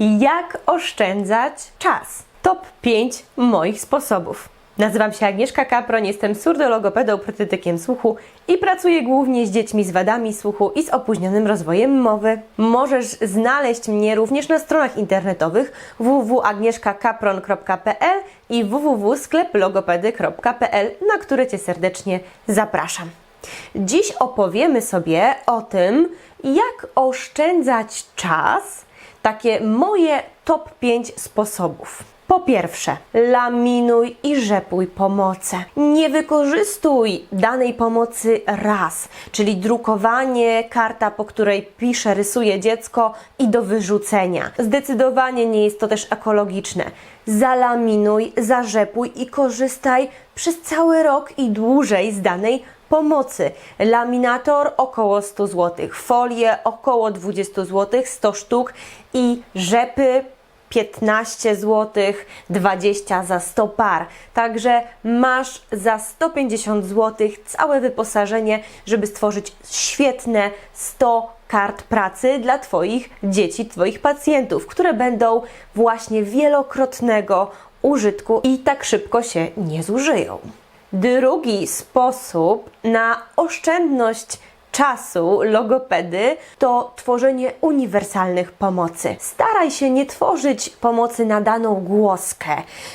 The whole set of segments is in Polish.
Jak oszczędzać czas? Top 5 moich sposobów. Nazywam się Agnieszka Kapron, jestem surdologopedą protetykiem słuchu i pracuję głównie z dziećmi z wadami słuchu i z opóźnionym rozwojem mowy. Możesz znaleźć mnie również na stronach internetowych www.agnieszkakapron.pl i www.skleplogopedy.pl, na które Cię serdecznie zapraszam. Dziś opowiemy sobie o tym, jak oszczędzać czas, takie moje top 5 sposobów. Po pierwsze, laminuj i rzepuj pomoce. Nie wykorzystuj danej pomocy raz, czyli drukowanie, karta, po której pisze, rysuje dziecko i do wyrzucenia. Zdecydowanie nie jest to też ekologiczne. Zalaminuj, zarzepuj i korzystaj przez cały rok i dłużej z danej pomocy. Laminator około 100 zł, folie około 20 zł, 100 sztuk i rzepy 15 zł, 20 za 100 par. Także masz za 150 zł całe wyposażenie, żeby stworzyć świetne 100 kart pracy dla Twoich dzieci, Twoich pacjentów, które będą właśnie wielokrotnego użytku i tak szybko się nie zużyją. Drugi sposób na oszczędność czasu logopedy to tworzenie uniwersalnych pomocy. Staraj się nie tworzyć pomocy na daną głoskę.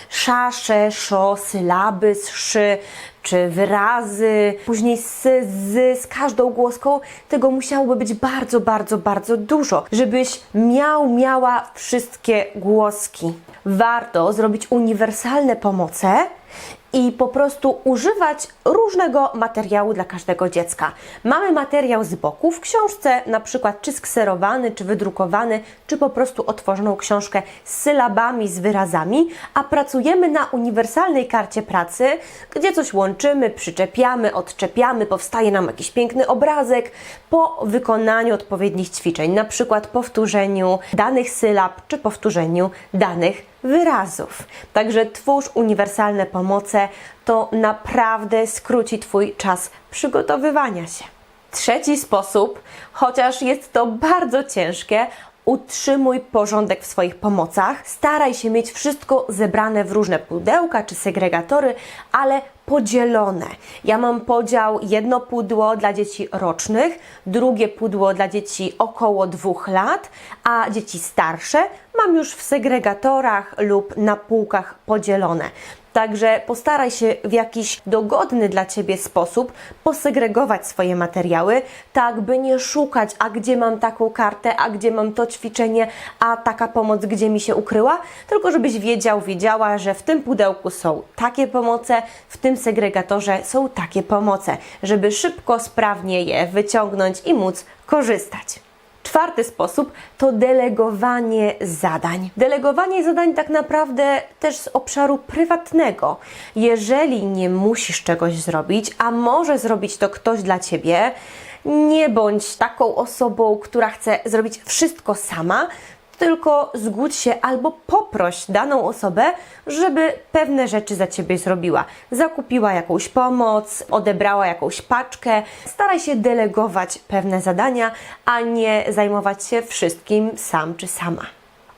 Szasze, szo, sylaby, szy czy wyrazy, później z, z, z każdą głoską, tego musiałoby być bardzo, bardzo, bardzo dużo, żebyś miał, miała wszystkie głoski. Warto zrobić uniwersalne pomoce i po prostu używać różnego materiału dla każdego dziecka. Mamy materiał z boku w książce, na przykład czy skserowany, czy wydrukowany, czy po prostu otworzoną książkę z sylabami, z wyrazami, a pracujemy na uniwersalnej karcie pracy, gdzie coś łączymy, przyczepiamy, odczepiamy, powstaje nam jakiś piękny obrazek po wykonaniu odpowiednich ćwiczeń, na przykład powtórzeniu danych sylab, czy powtórzeniu danych wyrazów. Także twórz uniwersalne pomoce, to naprawdę skróci Twój czas przygotowywania się. Trzeci sposób, chociaż jest to bardzo ciężkie, utrzymuj porządek w swoich pomocach. Staraj się mieć wszystko zebrane w różne pudełka czy segregatory, ale podzielone. Ja mam podział jedno pudło dla dzieci rocznych, drugie pudło dla dzieci około dwóch lat, a dzieci starsze mam już w segregatorach lub na półkach podzielone. Także postaraj się w jakiś dogodny dla Ciebie sposób posegregować swoje materiały, tak by nie szukać, a gdzie mam taką kartę, a gdzie mam to ćwiczenie, a taka pomoc gdzie mi się ukryła, tylko żebyś wiedział, wiedziała, że w tym pudełku są takie pomoce, w tym segregatorze są takie pomoce, żeby szybko, sprawnie je wyciągnąć i móc korzystać. Czwarty sposób to delegowanie zadań. Delegowanie zadań tak naprawdę też z obszaru prywatnego. Jeżeli nie musisz czegoś zrobić, a może zrobić to ktoś dla ciebie, nie bądź taką osobą, która chce zrobić wszystko sama, tylko zgódź się albo poproś daną osobę, żeby pewne rzeczy za ciebie zrobiła. Zakupiła jakąś pomoc, odebrała jakąś paczkę. Staraj się delegować pewne zadania, a nie zajmować się wszystkim sam czy sama.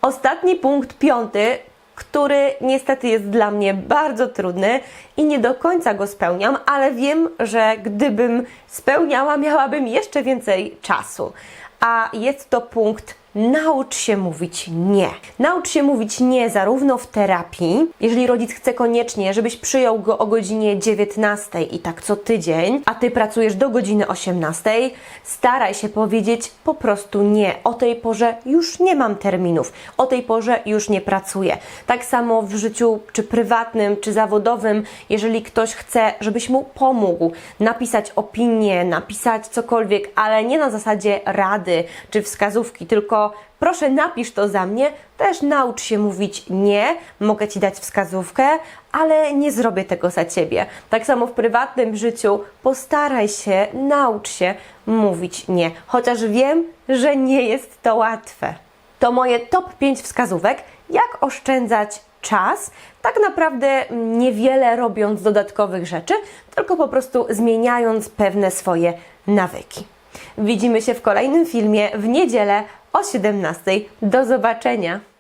Ostatni punkt, piąty, który niestety jest dla mnie bardzo trudny i nie do końca go spełniam, ale wiem, że gdybym spełniała, miałabym jeszcze więcej czasu. A jest to punkt Naucz się mówić nie. Naucz się mówić nie zarówno w terapii, jeżeli rodzic chce koniecznie, żebyś przyjął go o godzinie 19 i tak co tydzień, a ty pracujesz do godziny 18, staraj się powiedzieć po prostu nie. O tej porze już nie mam terminów, o tej porze już nie pracuję. Tak samo w życiu czy prywatnym, czy zawodowym, jeżeli ktoś chce, żebyś mu pomógł, napisać opinię, napisać cokolwiek, ale nie na zasadzie rady czy wskazówki, tylko proszę napisz to za mnie, też naucz się mówić nie, mogę Ci dać wskazówkę, ale nie zrobię tego za Ciebie. Tak samo w prywatnym życiu postaraj się, naucz się mówić nie, chociaż wiem, że nie jest to łatwe. To moje top 5 wskazówek, jak oszczędzać czas, tak naprawdę niewiele robiąc dodatkowych rzeczy, tylko po prostu zmieniając pewne swoje nawyki. Widzimy się w kolejnym filmie w niedzielę o 17. Do zobaczenia!